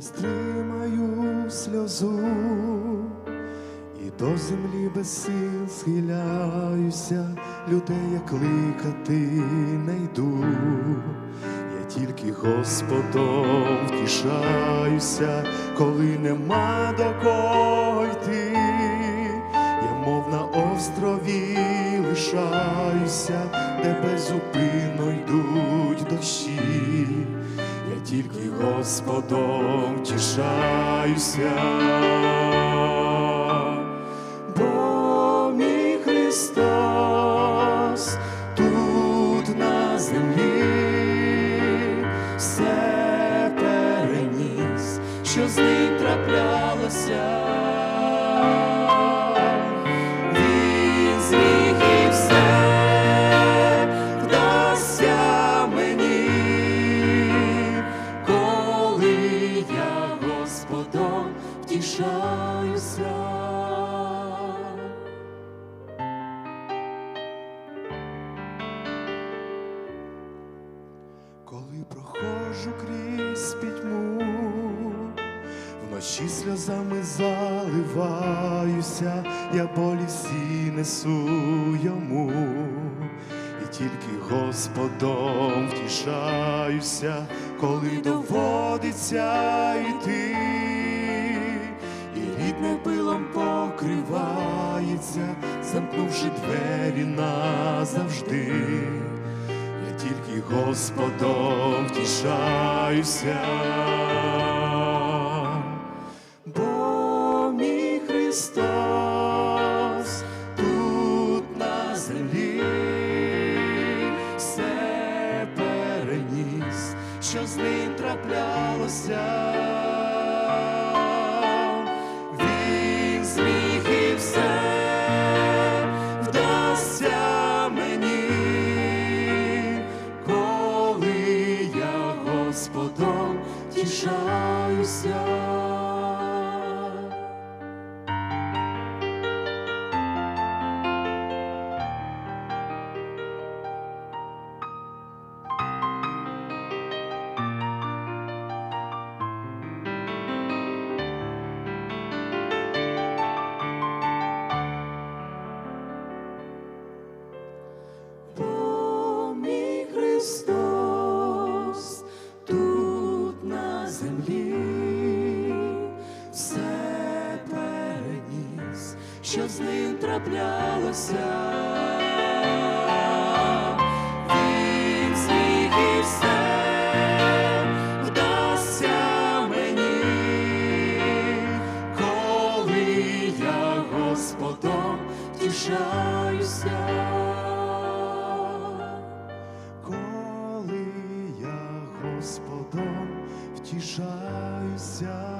стримаю сльозу, і до землі без сил схиляюся, людей я кликати не йду. Я тільки Господом втішаюся, коли нема до кого йти. Я мов на острові лишаюся, де безупинно йдуть дощі. Тільки Господом втішаюся. Бо мій Христос тут на землі все переніс, що з ним траплялося. Коли проходжу крізь пітьму, вночі сльозами заливаюся, я болі всі несу йому, і тільки Господом втішаюся, коли доводиться йти, і рідне пилом покривається, замкнувши двері назавжди. Господом втішаюся, бо мій Христос тут на землі все переніс, що з ним траплялося. Господом що з ним траплялося. Він і все вдасться мені, коли я Господом втішаюся. Коли я Господом втішаюся.